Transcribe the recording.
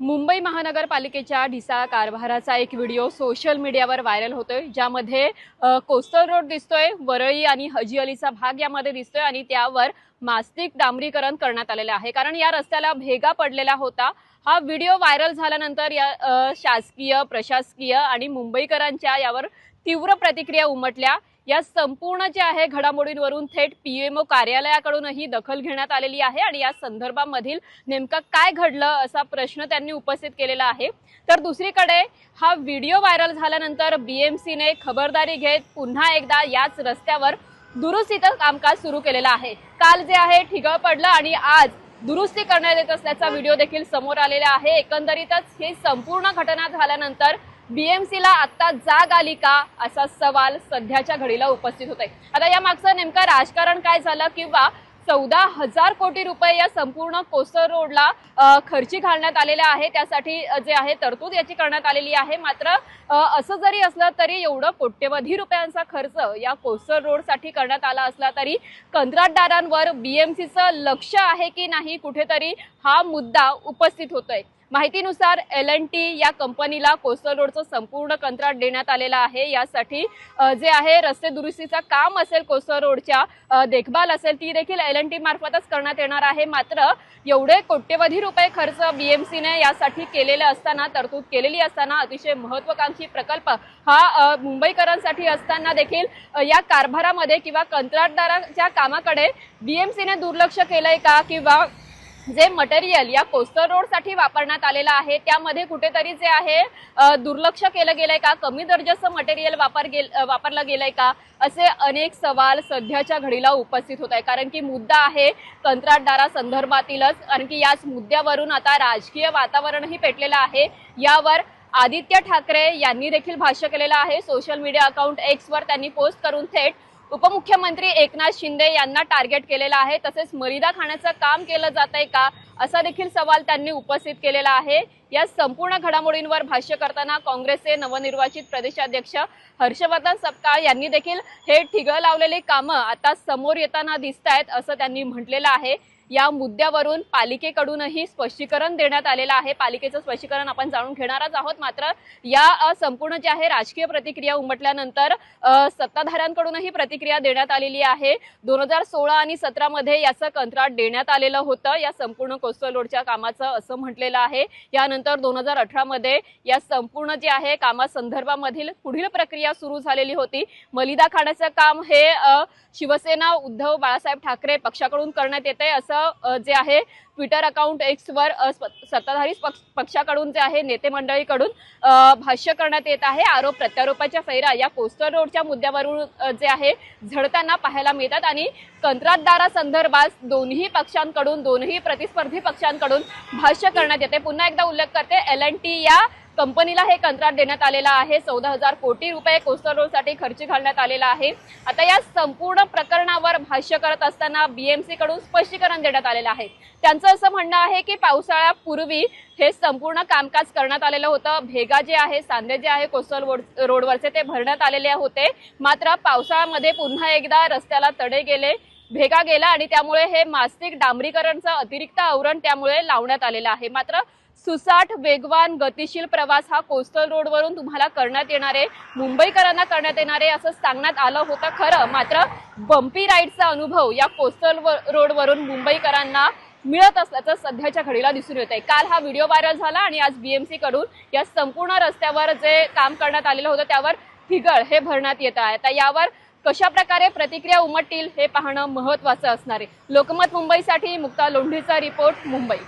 मुंबई महानगरपालिकेच्या ढिसाळ कारभाराचा एक video social मीडियावर व्हायरल होतोय ज्यामध्ये कोस्टल रोड दिसतोय वरळी आणि हजी अलीचा भाग यामध्ये दिसतोय आणि त्यावर मास्तिक डांबरीकरण करण्यात आलेलं आहे. कारण या रस्त्याला भेगा पडलेला होता. हा व्हिडिओ व्हायरल झाल्यानंतर या शासकीय प्रशासकीय आणि मुंबईकरांच्या यावर तीव्र प्रतिक्रिया उमटल्या. या संपूर्ण जे आहे घडामोडींवरून थेट पीएमओ कार्यालयाकडूनही दखल घेण्यात आलेली आहे आणि या संदर्भामधील नेमकं काय घडलं असा प्रश्न त्यांनी उपस्थित केलेला आहे. तर दुसरीकडे हा व्हिडिओ व्हायरल झाल्यानंतर बीएमसीने खबरदारी घेत पुन्हा एकदा याच रस्त्यावर दुरुस्तीचं कामकाज सुरू केलेलं आहे. काल जे आहे ठिगळ पडलं आणि आज दुरुस्ती करण्यात येत असल्याचा व्हिडिओ देखील समोर आलेला आहे. एकंदरीतच ही संपूर्ण घटना झाल्यानंतर बीएमसीला आत्ता जाग आली का असा सवाल सध्याच्या घडीला उपस्थित होत आहे आता या मागचं नेमकं राजकारण काय झालं किंवा चौदा हजार कोटी रुपये या संपूर्ण कोस्टर रोडला खर्ची घालण्यात आलेल्या आहे त्यासाठी जे आहे तरतूद याची करण्यात आलेली आहे. मात्र असं जरी असलं तरी एवढं कोट्यवधी रुपयांचा खर्च या कोस्टर रोडसाठी करण्यात आला असला तरी कंत्राटदारांवर बीएमसीचं लक्ष आहे की नाही कुठेतरी हा मुद्दा उपस्थित होतोय. माहितीनुसार एल एन टी या कंपनीला कोस्टल रोडचं संपूर्ण कंत्राट देण्यात आलेलं आहे. यासाठी जे आहे रस्ते दुरुस्तीचं काम असेल कोस्टल रोडच्या देखभाल असेल ती देखील एल एन टी मार्फतच करण्यात येणार आहे. मात्र एवढे कोट्यवधी रुपये खर्च बीएमसीने यासाठी केलेले असताना तरतूद केलेली असताना अतिशय महत्वाकांक्षी प्रकल्प हा मुंबईकरांसाठी असताना देखील या कारभारामध्ये किंवा कंत्राटदाराच्या कामाकडे बीएमसीने दुर्लक्ष केलंय का? किंवा जे मटेरियल या कोस्टर रोडसाठी वापरण्यात आलेलं आहे त्यामध्ये कुठेतरी जे आहे दुर्लक्ष केलं गेलंय का? कमी दर्जाचं मटेरियल वापर गेल वापरलं गेलंय का? असे अनेक सवाल सध्याच्या घडीला उपस्थित होत आहे कारण की मुद्दा आहे कंत्राटदारा संदर्भातीलच कारण की याच मुद्द्यावरून आता राजकीय वातावरणही पेटलेलं आहे. यावर आदित्य ठाकरे यांनी देखील भाष्य केलेलं आहे. सोशल मीडिया अकाउंट एक्सवर त्यांनी पोस्ट करून थेट उपमुख्यमंत्री एकनाथ शिंदे यांना टार्गेट केलेलं आहे. तसेच मरिदा खाण्याचं काम केलं जात आहे का? असा देखील सवाल त्यांनी उपस्थित केलेला आहे. या संपूर्ण घडामोडींवर भाष्य करताना काँग्रेसचे नवनिर्वाचित प्रदेशाध्यक्ष हर्षवर्धन सपकाळ यांनी देखील हे ठिगं लावलेली कामं आता समोर येताना दिसत आहेत असं त्यांनी म्हटलेलं आहे. या मुद्द्यावरून पालिकेकडूनही स्पष्टीकरण देण्यात आलेलं आहे. पालिकेचं स्पष्टीकरण आपण जाणून घेणारच आहोत. मात्र या संपूर्ण जे आहे राजकीय प्रतिक्रिया उमटल्यानंतर सत्ताधाऱ्यांकडूनही प्रतिक्रिया देण्यात आलेली आहे. दोन हजार सोळा आणि सतरामध्ये याचं कंत्राट देण्यात आलेलं होतं. या संपूर्ण कोस्टल रोडच्या कामाचं असं म्हटलेलं आहे. यानंतर दोन हजार अठरा मध्ये या संपूर्ण जे आहे कामासंदर्भामधील पुढील प्रक्रिया सुरू झालेली होती. मलिदा खाण्याचं काम हे शिवसेना उद्धव बाळासाहेब ठाकरे पक्षाकडून करण्यात येते असं जे आहे ट्विटर अकाउंट एक्सवर सत्ताधारी पक्ष- पक्षाकडून जे आहे नेते मंडळीकडून भाष्य करण्यात येत आहे. आरोप प्रत्यारोपाच्या फैरा या कोस्टर रोडच्या मुद्द्यावरून जे आहे झडताना पाहायला मिळतात. आणि कंत्राटदारासंदर्भात दोन्ही पक्षांकडून दोन्ही प्रतिस्पर्धी पक्षांकडून भाष्य करण्यात येते. पुन्हा एकदा उल्लेख करते एल एन टी या कंपनीला हे कंत्राट देण्यात आलेलं आहे. चौदा हजार कोटी रुपये कोस्टल रोडसाठी खर्च घालण्यात आलेला आहे. आता या संपूर्ण प्रकरणावर भाष्य करत असताना बीएमसी कडून स्पष्टीकरण देण्यात आलेलं आहे. त्यांचं असं म्हणणं आहे की पावसाळ्यापूर्वी हे संपूर्ण कामकाज करण्यात आलेलं होतं. भेगा जे आहे सांधे जे आहे कोस्टल रोड- रोडवरचे ते भरण्यात आलेले होते. मात्र पावसाळ्यामध्ये पुन्हा एकदा रस्त्याला तडे गेले. भेगा गेला आणि त्यामुळे हे मास्तिक डांबरीकरणचं अतिरिक्त आवरण त्यामुळे लावण्यात आलेलं आहे. मात्र सुसाट वेगवान गतिशील प्रवास हा कोस्टल रोडवरून तुम्हाला करण्यात येणारे मुंबईकरांना करण्यात येणारे असं सांगण्यात आलं होतं खरं. मात्र बम्पी राईडचा अनुभव या कोस्टल व- रोडवरून मुंबईकरांना मिळत असल्याचं सध्याच्या घडीला दिसून येत आहे काल हा व्हिडिओ व्हायरल झाला आणि आज बीएमसी कडून या संपूर्ण रस्त्यावर जे काम करण्यात आलेलं होतं त्यावर फिगळ हे भरण्यात येत आहे. आता यावर कशा प्रकारे प्रतिक्रिया उमटतील हे पाहणं महत्वाचं असणार आहे. लोकमत मुंबईसाठी मुक्ता लोंढीचा रिपोर्ट मुंबई.